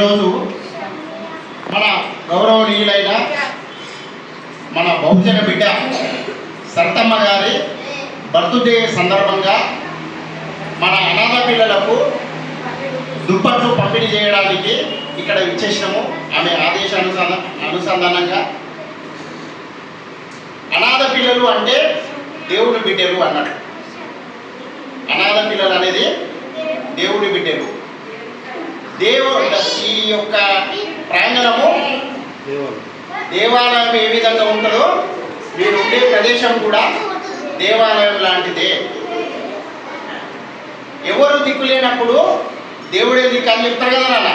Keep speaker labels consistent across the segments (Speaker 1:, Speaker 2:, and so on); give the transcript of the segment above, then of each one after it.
Speaker 1: ఈరోజు మన గౌరవనీయులైన మన బహుజన బిడ్డ సరతమ్మ గారి బర్త్డే సందర్భంగా మన అనాథ పిల్లలకు దుప్పట్లు పంపిణీ చేయడానికి ఇక్కడ ఇచ్చేసినాము ఆమె ఆదేశానుసంధ అనుసంధానంగా. అనాథ పిల్లలు అంటే దేవుని బిడ్డలు అన్నట్టు. అనాథ పిల్లలు అనేది దేవుని బిడ్డలు. దేవుడు ఈ యొక్క ప్రాంగణము. దేవాలయం ఏ విధంగా ఉంటుందో మీరు ఉండే ప్రదేశం కూడా దేవాలయం లాంటిదే. ఎవరు దిక్కు లేనప్పుడు దేవుడే దిక్కు అని చెప్తారు కదా నాన్న.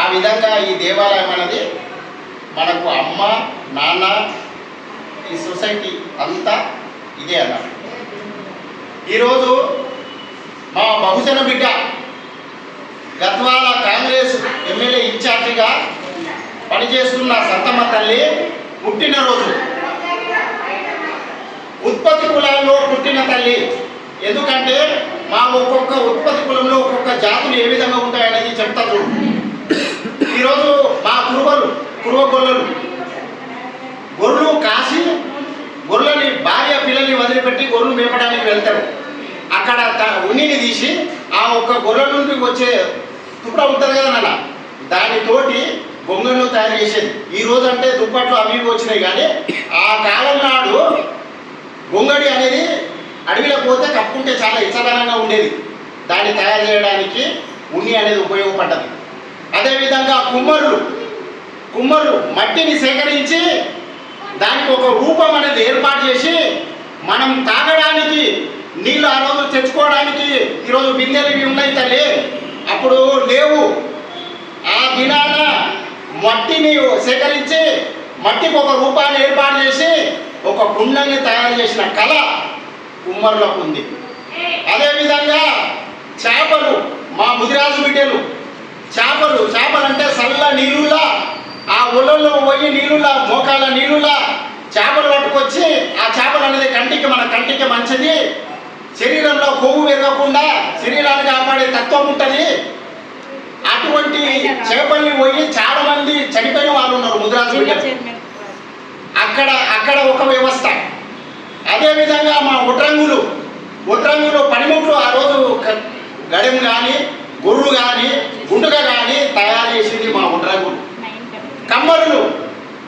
Speaker 1: ఆ విధంగా ఈ దేవాలయం అనేది మనకు అమ్మ నాన్న ఈ సొసైటీ అంతా ఇదే అన్నమాట ఈరోజు మా బహుజన బిడ్డ గద్వాల కాంగ్రెస్ ఎమ్మెల్యే ఇన్ఛార్జిగా పనిచేస్తున్న సత్తమ్మ తల్లి పుట్టినరోజు. ఉత్పత్తి కులాల్లో పుట్టిన తల్లి. ఎందుకంటే మా ఒక్కొక్క ఉత్పత్తి కులంలో ఒక్కొక్క జాతులు ఏ విధంగా ఉంటాయనేది చెప్తా చూడు. ఈరోజు మా కురువలు కురువ గొల్లలు గొర్రెలు కాసి గొర్రెని భార్య పిల్లల్ని వదిలిపెట్టి గొర్రెలు మేపడానికి వెళ్తారు. అక్కడ ఉన్నిని తీసి ఆ ఒక్క గొర్రె నుండి వచ్చే తుప్ప ఉంటుంది కదా నాన్న దానితోటి బొంగళ్ళు తయారు చేసేది. ఈ రోజు అంటే దుప్పట్లు అవి వచ్చినాయి కానీ ఆ కాలం నాడు బొంగడి అనేది అడవిలో పోతే కప్పుకుంటే చాలా ఇచ్చదనంగా ఉండేది. దాన్ని తయారు చేయడానికి ఉన్ని అనేది ఉపయోగపడ్డది. అదేవిధంగా కుమ్మరులు కుమ్మరులు మట్టిని సేకరించి దానికి ఒక రూపం అనేది ఏర్పాటు చేసి మనం తాగడానికి నీళ్ళు ఆ రోజు తెచ్చుకోవడానికి ఈరోజు బిందెలు ఇవి ఉన్నాయి తల్లి. అప్పుడు లేవు. ఆ దినాన మట్టిని సేకరించి మట్టికి ఒక రూపాన్ని ఏర్పాటు చేసి ఒక కుండని తయారు చేసిన కళ కుమ్మరులకు ఉంది. అదేవిధంగా చేపలు మా ముదిరాజు బిడ్డలు చేపలు చేపలు అంటే చల్ల నీళ్ళులా ఆ ఒళ్ళల్లో పోయి నీళ్ళులా మోకాల నీళ్ళులా చేపలు పట్టుకొచ్చి ఆ చేపలు అనేది కంటికి మన కంటికి మంచిది. శరీరంలో కొవ్వు పెరగకుండా శరీరాన్ని కాపాడే తత్వం ఉంటుంది. అటువంటి చేపల్ని పోయి చాలా మంది చనిపోయిన వాళ్ళు ఉన్నారు ముదిరాజు అక్కడ అక్కడ ఒక వ్యవస్థ. అదేవిధంగా మా ఒట్రంగులు ఒట్రంగులు పనిముట్లు ఆ రోజు గడెం కానీ గొర్రు కానీ గుండుగ కానీ తయారు చేసింది మా ఒట్రంగులు కమ్మరులు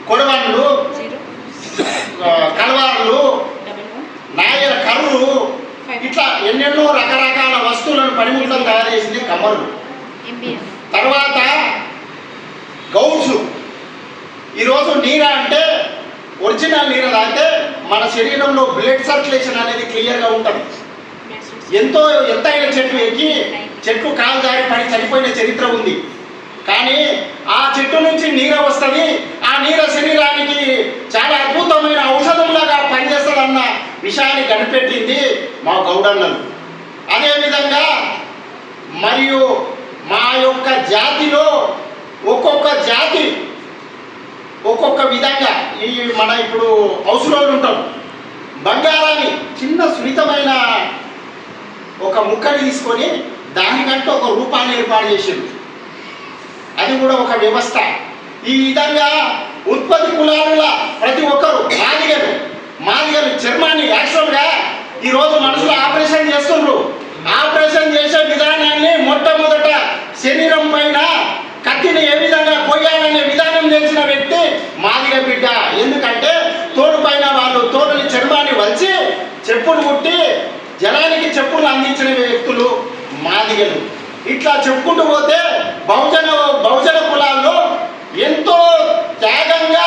Speaker 1: కొడవళ్ళు ఆ, కలవారులు కర్రులు ఇట్లా ఎన్నెన్నో రకరకాల వస్తువులను పనిముట్లను తయారు చేసింది కమ్మరులు తర్వాత గౌడ్స్. ఈరోజు నీర అంటే ఒరిజినల్ నీర తాగితే మన శరీరంలో బ్లడ్ సర్క్యులేషన్ అనేది క్లియర్గా ఉంటుంది. ఎంతో ఎత్తైన చెట్లు ఎక్కి చెట్లు కాలు జారి పడి చనిపోయిన చరిత్ర ఉంది. కానీ ఆ చెట్టు నుంచి నీర వస్తుంది. ఆ నీర శరీరానికి చాలా అద్భుతమైన ఔషధంలాగా పనిచేస్తుందన్న విషయాన్ని కనిపెట్టింది మా గౌడన్నలు. అదేవిధంగా మరియు మా యొక్క జాతిలో ఒక్కొక్క జాతి ఒక్కొక్క విధంగా ఈ మన ఇప్పుడు అవసరాలు ఉంటాం. బంగారాన్ని చిన్న సున్నితమైన ఒక ముక్కని తీసుకొని దానికంటే ఒక రూపాన్ని ఏర్పాటు చేసింది అది కూడా ఒక వ్యవస్థ. ఈ విధంగా ఉత్పత్తి కులాల ప్రతి ఒక్కరు మాదిగలు మాదిగలు చర్మాన్ని యాక్చువల్గా ఈరోజు మనుషులు ఆపరేషన్ చేస్తుండ్రు. ఆపరేషన్ చేసే విధానాన్ని మొట్టమొదట శరీరం పైన కత్తిని ఏ విధంగా కొయ్యాలనే విధానం తెలిసిన వ్యక్తి మాదిగ బిడ్డ. ఎందుకంటే తోడు పైన వాళ్ళు తోడుని చర్మాన్ని వలిచి చెప్పులు కుట్టి జనానికి చెప్పులు అందించిన వ్యక్తులు మాదిగలు. ఇట్లా చెప్పుకుంటూ పోతే బహుజన బహుజన కులాల్లో ఎంతో త్యాగంగా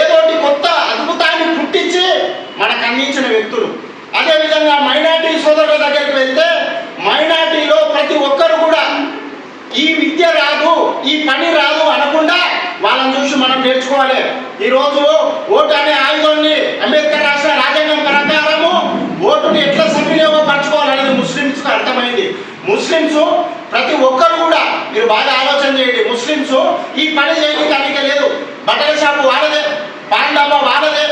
Speaker 1: ఏదోటి కొత్త అద్భుతాన్ని పుట్టించి మనకు అందించిన వ్యక్తులు. అదేవిధంగా మైనార్టీ సోదరుల దగ్గరికి వెళ్తే మైనార్టీలో ప్రతి ఒక్కరు కూడా ఈ విద్య రాదు ఈ పని రాదు అనకుండా వాళ్ళని చూసి మనం నేర్చుకోవాలి. ఈరోజు ఓటు అనే ఆయుధాన్ని అంబేద్కర్ రాసిన అర్థమైంది. ముస్లిమ్స్ ప్రతి ఒక్కరు కూడా మీరు బాగా ఆలోచన చేయండి. ముస్లిమ్స్ ఈ పని చేయడానికి అన్నిక లేదు. బట్టల షాపు వాళ్ళదే పాన్ డబ్బా వాళ్ళదే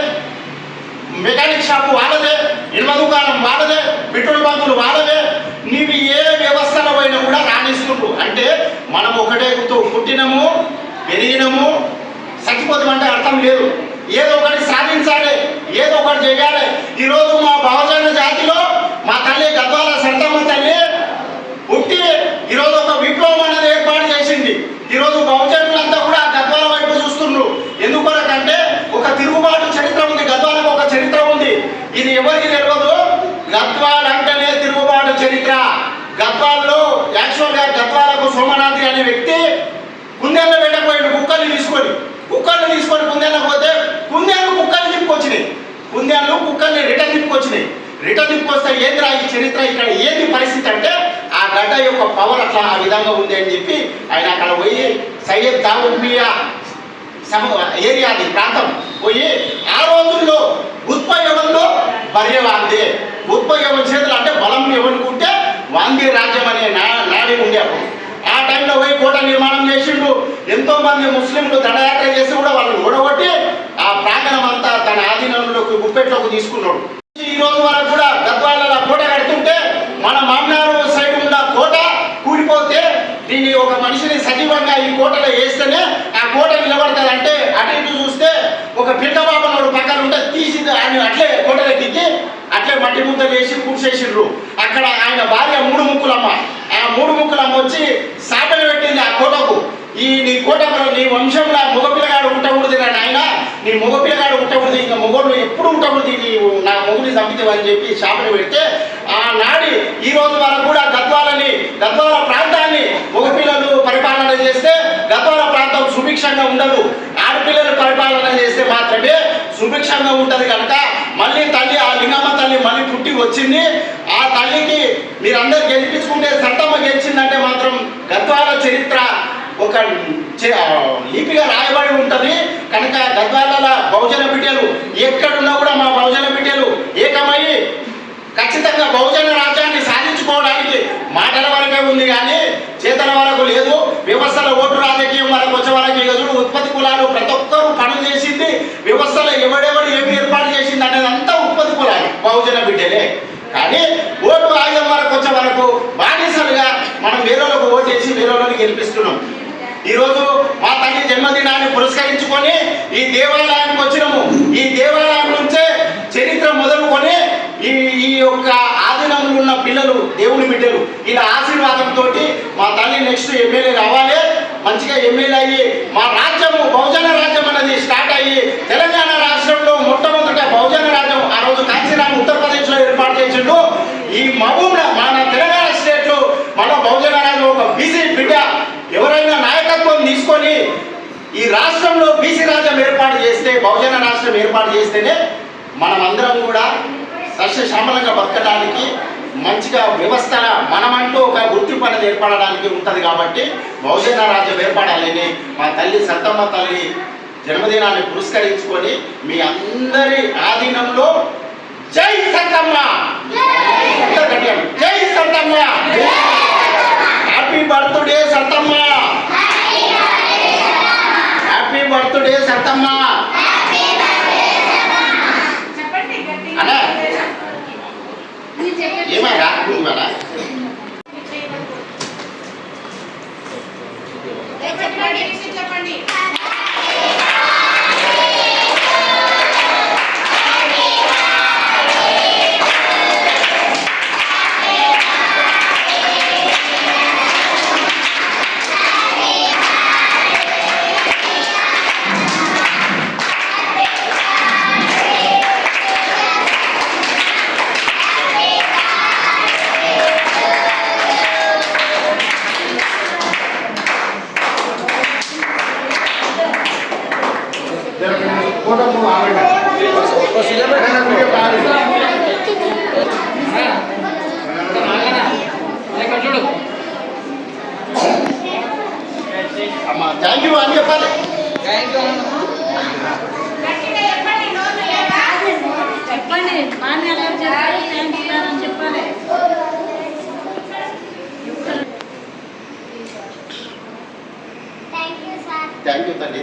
Speaker 1: మెకానిక్ షాపు వాళ్ళదే ఇళ్ళ దుకాణం వాళ్ళదే పెట్రోల్ బంకులు వాళ్ళదే నీవి ఏ వ్యవస్థలో పోయినా కూడా రాణిస్తుండ్రు. అంటే మనం ఒకటే గుర్తు పుట్టినము పెరిగినము చచ్చిపోతామంటే అర్థం లేదు. ఏదో ఒకటి సాధించాలి ఏదో ఒకటి చేయాలి. ఈరోజు మా బహుజన జాతిలో మా తల్లి గద్వాల సత్తమ్మ తల్లి పుట్టి ఈరోజు ఒక విప్లవం అనేది ఏర్పాటు చేసింది. ఈరోజు బహుజనులంతా కూడా గద్వాల వైపు చూస్తున్నారు ఎందుకొరకంటే ఒక తిరుగుబాటు చరిత్ర ఉంది. గద్వాలకు ఒక చరిత్ర ఉంది. ఇది ఎవరికి తెలియదు గద్వాల అంటేనే తిరుగుబాటు చరిత్ర. గద్వాల్లో యాక్చువల్గా గద్వాలకు సోమనాథి అనే వ్యక్తి కుందేళ్ళు పెట్టకపోయాడు కుక్కల్ని తీసుకొని కుక్కల్ని తీసుకొని కుందేళ్ళకి పోతే కుందేళ్ళు కుక్కల్ని తిప్పుకొచ్చినాయి కుందేళ్ళు కుక్కల్ని రిటర్న్ తిప్పుకొచ్చినాయి రిటర్న్ తిప్పుకొస్తే ఏంది ఈ చరిత్ర ఇక్కడ ఏంది పరిస్థితి అంటే ఆ గడ్డ యొక్క పవర్ అట్లా ఆ విధంగా ఉంది అని చెప్పి ఆయన అక్కడ పోయి సయ్యద్ దావుద్ మియా సమ ఏరియాది ప్రాంతం పోయి ఆ రోజుల్లో ఉత్పయోగంలో భార్య ఉత్ప యుగం చేతులు అంటే బలం ఎవరుకుంటే వాంది రాజ్యం అనే నా నాడి ఉండే అప్పుడు. ఆ టైంలో పోయి కోట నిర్మాణం చేసిండు. ఎంతో మంది ముస్లింలు దండయాత్ర చేసి కూడా వాళ్ళని ఓడగొట్టి ఆ ప్రాంగణం అంతా తన ఆధీనంలోకి గుప్పెట్లోకి తీసుకున్నాడు. ఈ రోజు వరకు కూడా గద్వాల కోట కడుతుంటే మన మామనారు సైడ్ ఉన్న కోట దీన్ని ఒక మనిషిని సజీవంగా ఈ కోటలో వేస్తేనే ఆ కోట నిలబడుతుంది అంటే అటు ఇటు చూస్తే ఒక పిల్లబాబనోడు పక్కన ఉంటే తీసి ఆయన అట్లే కోటలో దిగి అట్లే మట్టి ముద్ద చేసి కూర్చేసిండ్రు. అక్కడ ఆయన భార్య మూడు ముక్కులమ్మ. ఆ మూడు ముక్కులమ్మ వచ్చి సాటలు పెట్టింది ఆ కోటకు. ఈ నీ కోట నీ వంశంలో మగపిల్లగాడు ఉండకూడదు నా ఆయన నీ మగపిల్లగాడు ఉండకూడదు ఇంకా మొగోళ్ళు ఎప్పుడు ఉండకూడదు నీ నా మొగుడిని చంపితే అని చెప్పి శాపలు పెడితే ఆ నాడి ఈ రోజు వరకు కూడా ప్రాంతాన్ని గద్వాల ప్రాంతాన్ని మగపిల్లలు పరిపాలన చేస్తే గద్వాల ప్రాంతం సుభిక్షంగా ఉండదు. ఆడపిల్లలు పరిపాలన చేస్తే మాత్రమే సుభిక్షంగా ఉంటుంది కనుక మళ్ళీ తల్లి ఆ లింగమ్మ తల్లి మళ్ళీ పుట్టి వచ్చింది. ఆ తల్లికి మీరందరూ గెలిపించుకుంటే సత్తమ్మ గెలిచిందంటే మాత్రం గద్వాల చరిత్ర ఒక లిపిగా రాయబడి ఉంటుంది. కనుక గద్వాల బహుజన బిడ్డలు ఎక్కడున్నా కూడా మా బహుజన బిడ్డలు ఏకమై ఖచ్చితంగా బహుజన మాటల వరకే ఉంది కానీ చేతల వరకు లేదు. వ్యవస్థల ఓటు రాజకీయం వరకు వచ్చే వరకు ఇక చూడు ఉత్పత్తి కులాలు ప్రతి ఒక్కరూ పనులు చేసింది. వ్యవస్థలో ఎవడెవడు ఏమి ఏర్పాటు చేసింది అనేది అంతా ఉత్పత్తి కులాలు బహుజన బిడ్డలే. కానీ ఓటు ఆయుధం వరకు వచ్చే వరకు బానిసలుగా మనం వేరే వాళ్ళకు ఓటు చేసి వేరే గెలిపిస్తున్నాం. ఈరోజు మా తల్లి జన్మదినాన్ని పురస్కరించుకొని ఈ దేవాలయానికి వచ్చినాము. ఈ దేవాలయం నుంచే చరిత్ర మొదలుకొని ఈ ఈ యొక్క తల్లిదండ్రులు ఉన్న పిల్లలు దేవుని బిడ్డలు ఇలా ఆశీర్వాదంతో మా తల్లి నెక్స్ట్ ఎమ్మెల్యే రావాలి మంచిగా ఎమ్మెల్యే అయ్యి మా రాజ్యము బహుజన రాజ్యం అనేది స్టార్ట్ అయ్యి తెలంగాణ రాష్ట్రంలో మొట్టమొదట బహుజన రాజ్యం ఆ రోజు కాంచీరామ్ ఉత్తరప్రదేశ్లో ఏర్పాటు చేసిండు. ఈ మహబూబ్ మన తెలంగాణ స్టేట్లో మన బహుజన రాజ్యం ఒక బీసీ బిడ్డ ఎవరైనా నాయకత్వం తీసుకొని ఈ రాష్ట్రంలో బీసీ రాజ్యం ఏర్పాటు చేస్తే బహుజన రాష్ట్రం ఏర్పాటు చేస్తేనే మనమందరం కూడా సస్యశ్యామలంగా బతకడానికి మంచిగా వ్యవస్థల మనమంటూ ఒక గుర్తింపు అనేది ఏర్పడడానికి ఉంటుంది కాబట్టి బహుజన రాజ్యం ఏర్పడాలని మా తల్లి సత్తమ్మ తల్లి జన్మదినాన్ని పురస్కరించుకొని మీ అందరి ఆధీనంలో జై సత్తమ్మ! జై Sattamma! Happy birthday Sattamma! Happy birthday Sattamma!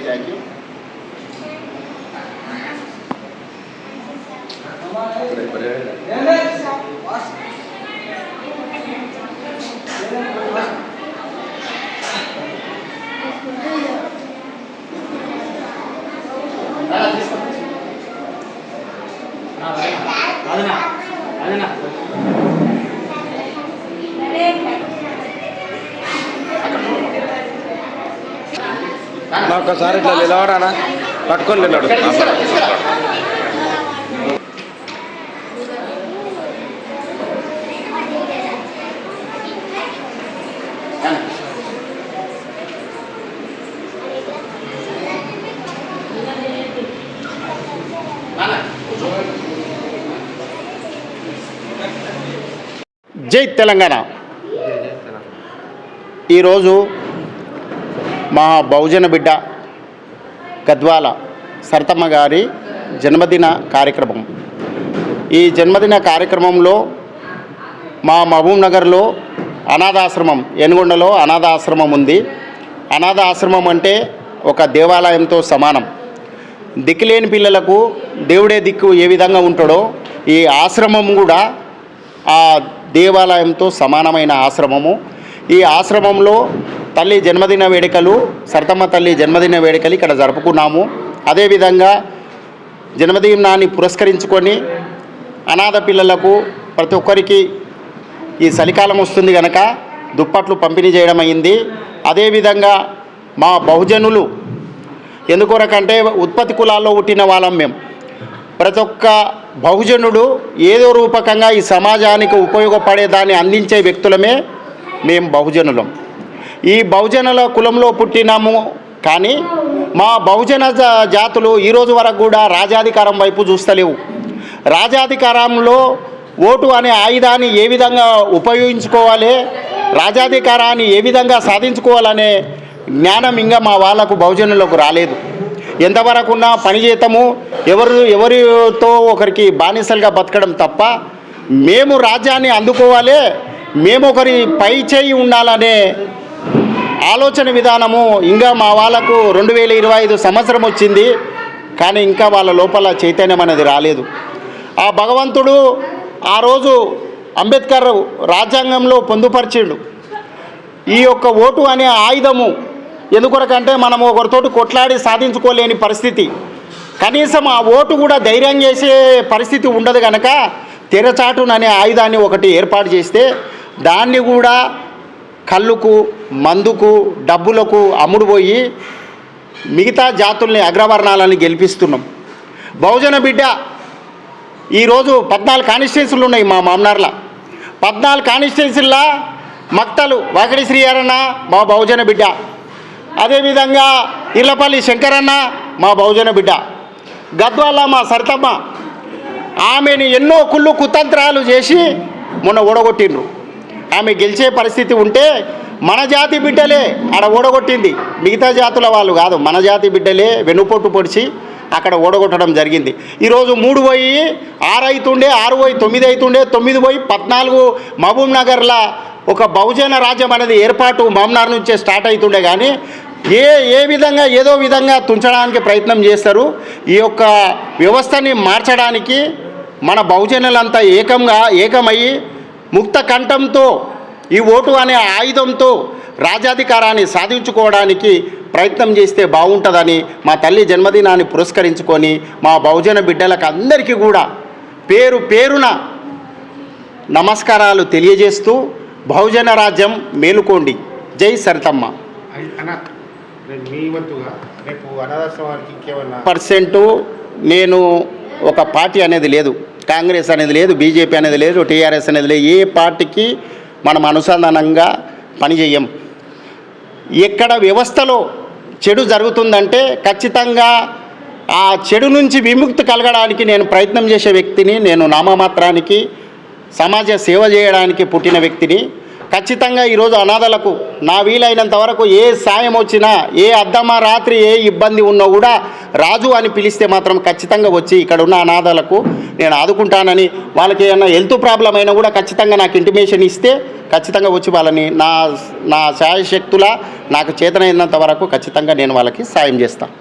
Speaker 2: Thank you.
Speaker 3: ఒక్కసారి ఇట్లా నిలవడానా పట్టుకొని
Speaker 1: నిలవడు జై తెలంగాణ. ఈరోజు మా బహుజన బిడ్డ గద్వాల సరతమ్మ గారి జన్మదిన కార్యక్రమం. ఈ జన్మదిన కార్యక్రమంలో మా మహబూబ్ నగర్లో అనాథాశ్రమం ఎనుగొండలో అనాథాశ్రమం ఉంది. అనాథ ఆశ్రమం అంటే ఒక దేవాలయంతో సమానం. దిక్కులేని పిల్లలకు దేవుడే దిక్కు ఏ విధంగా ఉంటాడో ఈ ఆశ్రమం కూడా ఆ దేవాలయంతో సమానమైన ఆశ్రమము. ఈ ఆశ్రమంలో తల్లి జన్మదిన వేడుకలు సరతమ్మ తల్లి జన్మదిన వేడుకలు ఇక్కడ జరుపుకున్నాము. అదేవిధంగా జన్మదినాన్ని పురస్కరించుకొని అనాథ పిల్లలకు ప్రతి ఒక్కరికి ఈ చలికాలం వస్తుంది కనుక దుప్పట్లు పంపిణీ చేయడం అయింది. అదేవిధంగా మా బహుజనులు ఎందుకొరకంటే ఉత్పత్తి కులాల్లో పుట్టిన వాళ్ళం మేము ప్రతి ఒక్క బహుజనుడు ఏదో రూపకంగా ఈ సమాజానికి ఉపయోగపడే దాన్ని అందించే వ్యక్తులమే మేము బహుజనులం. ఈ బహుజనుల కులంలో పుట్టినాము. కానీ మా బహుజన జాతులు ఈరోజు వరకు కూడా రాజాధికారం వైపు చూస్తలేవు. రాజాధికారంలో ఓటు అనే ఆయుధాన్ని ఏ విధంగా ఉపయోగించుకోవాలి రాజాధికారాన్ని ఏ విధంగా సాధించుకోవాలనే జ్ఞానం ఇంకా మా వాళ్ళకు బహుజనులకు రాలేదు. ఎంతవరకు ఉన్నా పని చేతము ఎవరు ఎవరితో ఒకరికి బానిసలుగా బతకడం తప్ప మేము రాజ్యాన్ని అందుకోవాలి మేము ఒకరి పై చేయి ఉండాలనే ఆలోచన విధానము ఇంకా మా వాళ్ళకు రెండు వేల ఇరవై ఐదు సంవత్సరం వచ్చింది కానీ ఇంకా వాళ్ళ లోపల చైతన్యం అనేది రాలేదు. ఆ భగవంతుడు ఆ రోజు అంబేద్కర్ రాజ్యాంగంలో పొందుపరిచిండు. ఈ యొక్క ఓటు అనే ఆయుధము ఎందుకొరకంటే మనం ఒకరితోటి కొట్లాడి సాధించుకోలేని పరిస్థితి. కనీసం ఆ ఓటు కూడా ధైర్యం చేసే పరిస్థితి ఉండదు కనుక తెరచాటుననే ఆయుధాన్ని ఒకటి ఏర్పాటు చేస్తే దాన్ని కూడా కళ్ళుకు మందుకు డబ్బులకు అమ్ముడుపోయి మిగతా జాతుల్ని అగ్రవర్ణాలని గెలిపిస్తున్నాం. బహుజన బిడ్డ ఈరోజు పద్నాలుగు కాన్స్టిట్యున్సీలు ఉన్నాయి మా మామనార్ల. పద్నాలుగు కాన్స్టిట్యున్సీల్లో మక్తలు వాకిడి శ్రీయారన్న మా బహుజన బిడ్డ. అదేవిధంగా ఇర్లపల్లి శంకరన్న మా బహుజన బిడ్డ. గద్వాల మా సరితమ్మ. ఆమెను ఎన్నో కుళ్ళు కుతంత్రాలు చేసి మొన్న ఓడగొట్టిండ్రు. ఆమె గెలిచే పరిస్థితి ఉంటే మన జాతి బిడ్డలే ఆడ ఓడగొట్టింది. మిగతా జాతుల వాళ్ళు కాదు మన జాతి బిడ్డలే వెనుపొట్టు పొడిచి అక్కడ ఓడగొట్టడం జరిగింది. ఈరోజు మూడు పోయి ఆరు అవుతుండే ఆరు పోయి తొమ్మిది అవుతుండే తొమ్మిది పోయి పద్నాలుగు మహబూబ్ నగర్ల ఒక బహుజన రాజ్యం అనేది ఏర్పాటు మామ్నార్ నుంచే స్టార్ట్ అవుతుండే కానీ ఏ ఏ విధంగా ఏదో విధంగా తుంచడానికి ప్రయత్నం చేస్తారు. ఈ యొక్క వ్యవస్థని మార్చడానికి మన బహుజనులంతా ఏకంగా ఏకమయ్యి ముక్త కంఠంతో ఈ ఓటు అనే ఆయుధంతో రాజాధికారాన్ని సాధించుకోవడానికి ప్రయత్నం చేస్తే బాగుంటుందని మా తల్లి జన్మదినాన్ని పురస్కరించుకొని మా బహుజన బిడ్డలకు అందరికీ కూడా పేరు పేరున నమస్కారాలు తెలియజేస్తూ బహుజన రాజ్యం మేలుకోండి. జై సరితమ్మ. పర్సెంటు నేను ఒక పార్టీ అనేది లేదు. కాంగ్రెస్ అనేది లేదు బీజేపీ అనేది లేదు టీఆర్ఎస్ అనేది లేదు. ఏ పార్టీకి మనం అనుసంధానంగా పనిచేయం ఎక్కడ వ్యవస్థలో చెడు జరుగుతుందంటే ఖచ్చితంగా ఆ చెడు నుంచి విముక్తి కలగడానికి నేను ప్రయత్నం చేసే వ్యక్తిని నేను నామమాత్రానికి సమాజ సేవ చేయడానికి పుట్టిన వ్యక్తిని ఖచ్చితంగా ఈరోజు అనాథలకు నా వీలైనంత వరకు ఏ సాయం వచ్చినా ఏ అద్దమ రాత్రి ఏ ఇబ్బంది ఉన్నా కూడా రాజు అని పిలిస్తే మాత్రం ఖచ్చితంగా వచ్చి ఇక్కడ ఉన్న అనాథలకు నేను ఆదుకుంటానని వాళ్ళకి ఏమైనా హెల్త్ ప్రాబ్లం అయినా కూడా ఖచ్చితంగా నాకు ఇంటిమేషన్ ఇస్తే ఖచ్చితంగా వచ్చి వాళ్ళని నా నా శాయశక్తుల నాకు చేతనైనంత వరకు ఖచ్చితంగా నేను వాళ్ళకి సాయం చేస్తాను